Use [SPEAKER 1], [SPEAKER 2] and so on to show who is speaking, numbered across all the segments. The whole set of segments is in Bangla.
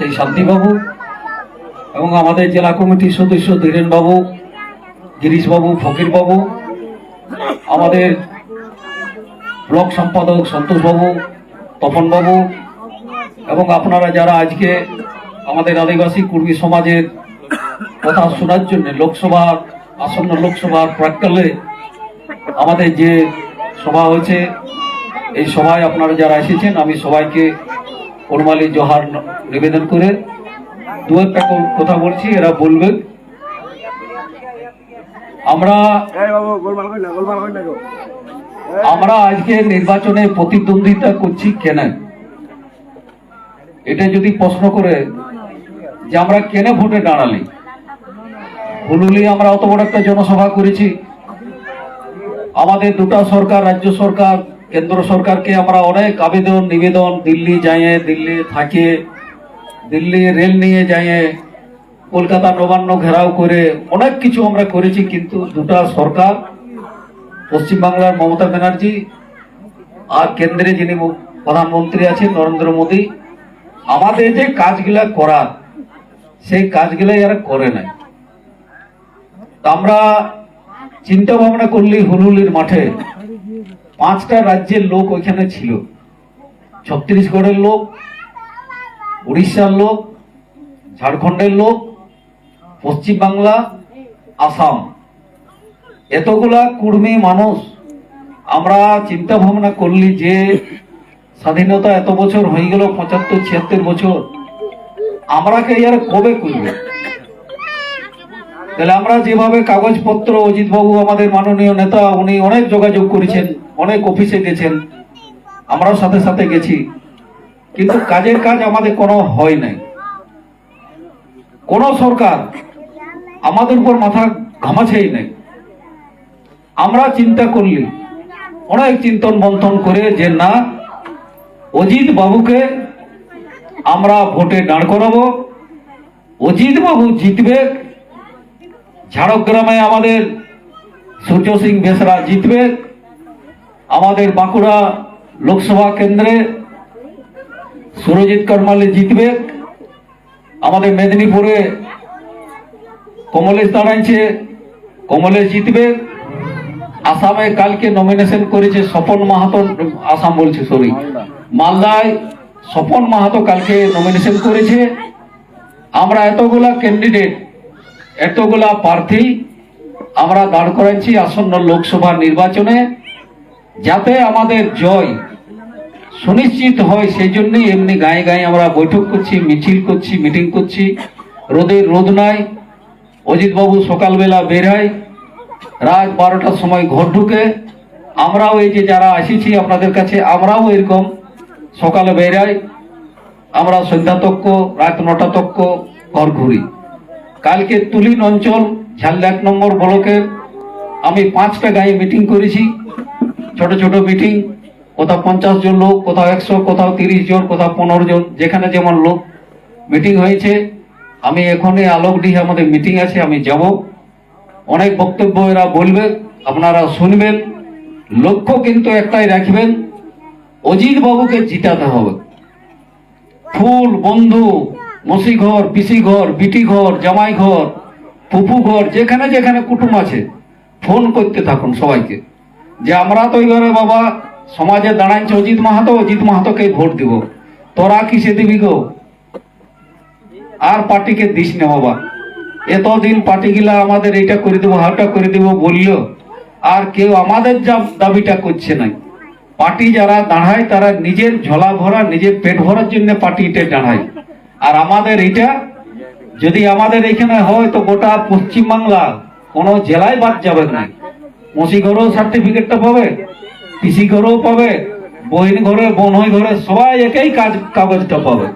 [SPEAKER 1] সেই শান্তিবাবু এবং আমাদের জেলা কমিটির সদস্য ধীরেনবাবু, গিরিশবাবু, ফকিরবাবু, আমাদের ব্লক সম্পাদক সন্তোষবাবু, তপনবাবু এবং আপনারা যারা আজকে আমাদের আদিবাসী কুর্মী সমাজের কথা শোনার জন্য লোকসভার আসন্ন লোকসভার প্রাক্কালে আমাদের যে সভা হয়েছে, এই সভায় আপনারা যারা এসেছেন, আমি সবাইকে ফরমালি জোহার নিবেদন করে দু একটা কথা বলছি এরা বলবেন আমরা আমরা আজকে নির্বাচনে প্রতিদ্বন্দ্বিতা করছি কেন? এটা যদি প্রশ্ন করে যে আমরা কেন ভোটে দাঁড়ালি? হুলুলি আমরা অত বড় একটা জনসভা করেছি। আমাদের দুটা সরকার রাজ্য সরকার কেন্দ্র সরকারকে আমরা অনেক আবেদন, নিবেদন, দিল্লি যাইয়ে, দিল্লি থাকে, দিল্লি রেল নিয়ে যাইয়ে, কলকাতা নবান্ন ঘেরাও করে অনেক কিছু আমরা করেছি, কিন্তু দুটা সরকার, পশ্চিমবাংলার মমতা ব্যানার্জি আর কেন্দ্রে যিনি প্রধানমন্ত্রী আছেন নরেন্দ্র মোদী, আমাদের যে কাজগুলা করার, সেই কাজগুলাই আর করে নাই। আমরা চিন্তা ভাবনা করলি হুলুলির মাঠে পাঁচটা রাজ্যের লোক ওইখানে ছিল। ছত্তিশগড়ের লোক, উড়িষ্যার লোক, ঝাড়খণ্ডের লোক, পশ্চিমবাংলা, আসাম। এতগুলা কুর্মী মানুষ, আমরা চিন্তা ভাবনা করলি যে স্বাধীনতা এত বছর হয়ে গেল, পঁচাত্তর, ছিয়াত্তর বছর। আমরা কে আর কবে করবে? তাহলে আমরা যেভাবে কাগজপত্র অজিত বাবু আমাদের মাননীয় নেতা, উনি অনেক যোগাযোগ করেছেন। অনেক অফিসে গেছেন, আমরাও সাথে সাথে গেছি, কিন্তু কাজের কাজ আমাদের কোনো হয় নাই। কোন সরকার আমাদের উপর মাথা ঘামাছেই নাই। আমরা চিন্তা করলি, অনেক চিন্তন মন্থন করে যে না, অজিত বাবুকে আমরা ভোটে দাঁড় করাবো, অজিত বাবু জিতবে, ঝাড়গ্রামে আমাদের সূর্য সিং বেসরা জিতবে আমাদের বাঁকুড়া লোকসভা কেন্দ্রে সুরজিৎ করমালি জিতবে। আমাদের মেদিনীপুরে কমলেশ দাঁড়াইছে, কমলেশ জিতবে। আসামে কালকে নমিনেশন করেছে স্বপন মাহাতো, আসাম বলছে সরি মালদায় স্বপন মাহাতো কালকে নমিনেশন করেছে। আমরা এতগুলা ক্যান্ডিডেট এতগুলা প্রার্থী আমরা দাঁড় করাচ্ছি আসন্ন লোকসভা নির্বাচনে। যাতে আমাদের জয় সুনিশ্চিত হয় সেই জন্যই এমনি গায়ে গায়ে আমরা বৈঠক করছি, মিছিল করছি, মিটিং করছি। রোদের রোদ নাই। অজিতবাবু সকালবেলা বেরায়, রাত বারোটার সময় ঘর ঢুকে। আমরাও এই যে যারা আসিছি আপনাদের কাছে, আমরাও এরকম সকালে বেরাই। আমরা সন্ধ্যা তক্ক রাত নটা তক্ক ঘর ঘুরি। কালকে তুলিন অঞ্চল ঝালদা এক নম্বর ব্লকের, আমি পাঁচটা গায়ে মিটিং করেছি। ছোট ছোট মিটিং কোথাও পঞ্চাশ জন লোক, কোথাও একশো, কোথাও তিরিশ জন, কোথাও পনেরো জন, যেখানে যেমন লোক মিটিং হয়েছে, আমি এখনই আলোকডিহে আমাদের মিটিং আছে, আমি যাব। অনেক বক্তব্য এরা বলবে, আপনারা শুনবেন। লক্ষ্য কিন্তু একটাই রাখবেন, অজিত বাবুকে জিতাতে হবে। ফুল, বন্ধু মসি ঘর পিসি ঘর বিটি ঘর জামাই ঘর পুপু ঘর যেখানে যেখানে কুটুম আছে, ফোন করতে থাকুন সবাইকে। যে আমরা তো এবারে বাবা সমাজে দাঁড়াইছে অজিত মাহাতো, অজিত মাহাতোকে ভোট দিব। তোরা কিসে দিবি গো? আর পার্টিকে দিস না বাবা। এতদিন পার্টিগুলা আমাদের এইটা করে দেবো হাওটা করে দেবো বলল, আর কেউ আমাদের যা দাবিটা করছে না পার্টি যারা দাঁড়ায়, তারা নিজের ঝোলা ভরা, নিজের পেট ভরার জন্য পার্টিটা দাঁড়ায়। আর আমাদের এটা যদি আমাদের এখানে হয় তো গোটা পশ্চিমবাংলা কোনো জেলায় বাদ যাবে না। মসি ঘরেও সার্টিফিকেটটা পাবে পিসি ঘরেও পাবে বহিন ঘরে, বোনই ঘরে, সবাই একই কাজ, কাগজটা পাবে।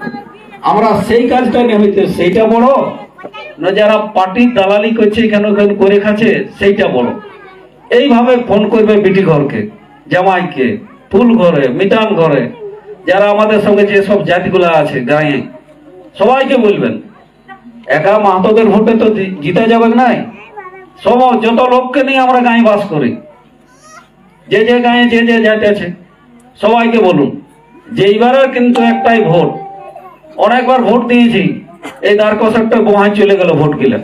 [SPEAKER 1] আমরা সেই কাজটা নিয়ে হইতে, সেইটা বড়, না যারা পার্টির দালালি করছে এখানে ওখানে করে খাচ্ছে, সেইটা বড়। এইভাবে ফোন করবে বিটি ঘরকে, জামাইকে, ফুল ঘরে, মিটান ঘরে, যারা আমাদের সঙ্গে যে সব জাতিগুলো আছে, গায়ে, সবাইকে বলবেন। একা মাহাতোদের ভোটে তো জিতা যাবে নাই? সব যত লোককে নিয়ে আমরা গায়ে বাস করি, যে যে গায়ে যে যে জাতি আছে সবাইকে বলুন, যে এইবারের কিন্তু একটাই ভোট, অনেকবার ভোট দিয়েছি, এই দ্বারকষকটা গোহায় চলে গেল ভোট গিলে।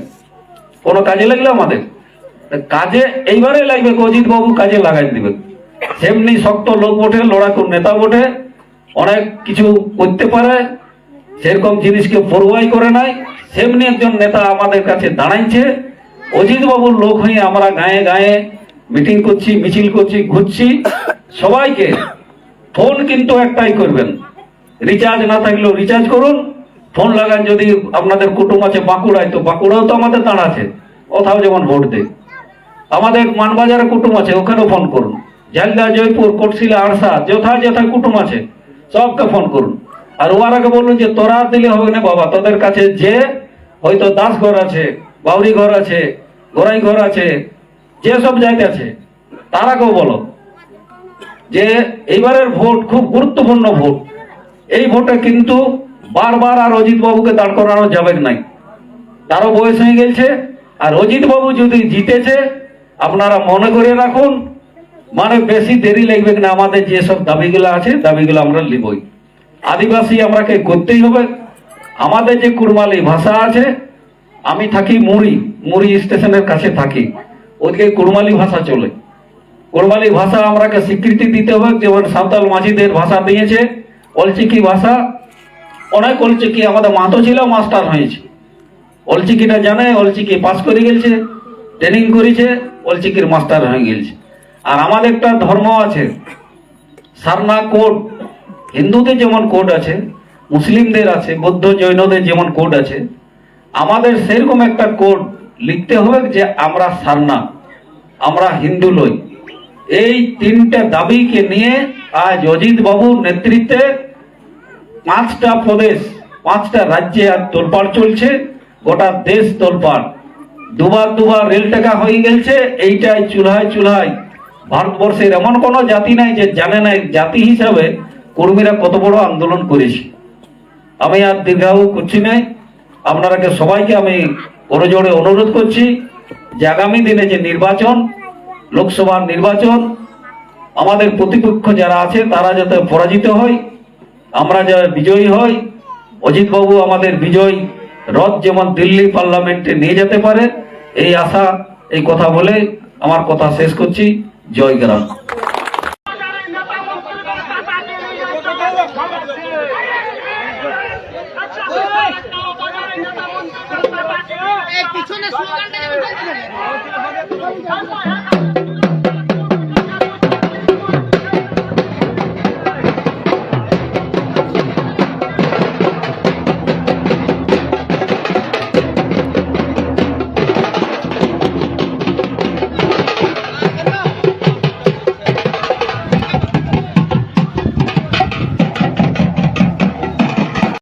[SPEAKER 1] কোনো কাজে লাগল আমাদের? কাজে এইবারে লাগবে অজিত বাবু কাজে লাগাই দিবে সেমনি শক্ত লোক বটে লড়াকুর নেতা বটে, অনেক কিছু করতে পারে, সেরকম জিনিসকে পড়ুয়াই করে নাই, সেমনি একজন নেতা আমাদের কাছে দাঁড়াইছে অজিত বাবুর লোক হয়ে আমরা গায়ে গায়ে মিটিং করছি, মিছিল করছি, ঘুরছি। সবাইকে ফোন কিন্তু একটাই করবেন। রিচার্জ না থাকলেও রিচার্জ করুন। ফোন লাগান যদি আপনাদের কুটুম আছে বাঁকুড়ায়, তো বাঁকুড়াও তো আমাদের দাঁড় আছে। কোথাও যেমন ভোট দেয়। আমাদের মানবাজারে কুটুম আছে, ওখানেও ফোন করুন। ঝালদা, জয়পুর, কোটশিলা, আড়সা, যথা যথা কুটুম আছে, সবকে ফোন করুন। আর ওয়ারাকে বলুন যে তোরা দিলে হবে না বাবা, তোদের কাছে যে হয়তো দাস ঘর আছে বাউরি ঘর আছে গোরাই ঘর আছে, যে সব জায়গা আছে, তারাকেও বলো যে এইবারের ভোট খুব গুরুত্বপূর্ণ ভোট। এই ভোটে কিন্তু বারবার আর অজিত বাবুকে দাঁড় করানো যাবে নাই। তারও বয়স হয়ে গেছে, আর অজিত বাবু যদি জিতেছে, আপনারা মনে করে রাখুন মানে বেশি দেরি লাগবে না আমাদের যে সব দাবিগুলো আছে, দাবিগুলো আমরা লিবই আদিবাসী আমরাকে করতেই হবে। আমাদের যে কুড়মালি ভাষা আছে আমি থাকি মুড়ি মুড়ি স্টেশনের কাছে থাকি। ওদিকে কুড়মালি ভাষা চলে। কোরবালি ভাষা আমরাকে স্বীকৃতি দিতে হবে, যেমন সাঁওতাল মাঝিদের ভাষা দিয়েছে, অলচিকি ভাষা। অনেক অলচিকি আমাদের মাতো ছিল মাস্টার হয়েছে। অলচিকিটা জানে, অলচিকি পাস করে গেছে ট্রেনিং করেছে, অলচিকির মাস্টার হয়ে গেছে। আর আমাদের একটা ধর্ম আছে। সারনা কোড, হিন্দুদের যেমন কোড আছে, মুসলিমদের আছে, বৌদ্ধ জৈনদের যেমন কোড আছে আমাদের সেরকম একটা কোড লিখতে হবে যে আমরা সারনা আমরা হিন্দু লই এই তিনটা দাবিকে নিয়ে আজ অজিত বাবুর নেতৃত্বে পাঁচটা প্রদেশ, পাঁচটা রাজ্যে আর তোলপাড় চলছে, গোটা দেশ তোলপাড়। দুবার দুবার রেল টাকা হয়ে গেছে, এইটাই চুলহায় চুলহায় ভারতবর্ষের এমন কোনো জাতি নাই যে জানে না জাতি হিসাবে কর্মীরা কত বড় আন্দোলন করেছে। আমি আর দীর্ঘায়ু করছি নাই। আপনারাকে সবাইকে আমি করজোড়ে অনুরোধ করছি যে আগামী দিনে যে নির্বাচন, লোকসভার নির্বাচন, আমাদের প্রতিপক্ষ যারা আছে তারা যাতে পরাজিত হয়, আমরা যারা বিজয়ী হই অজিত বাবু আমাদের বিজয় রথ যেমন দিল্লি পার্লামেন্টে নিয়ে যেতে পারে, এই আশা, এই কথা বলে আমার কথা শেষ করছি। জয় গ্রাম।
[SPEAKER 2] পিছনে স্লোগানটা।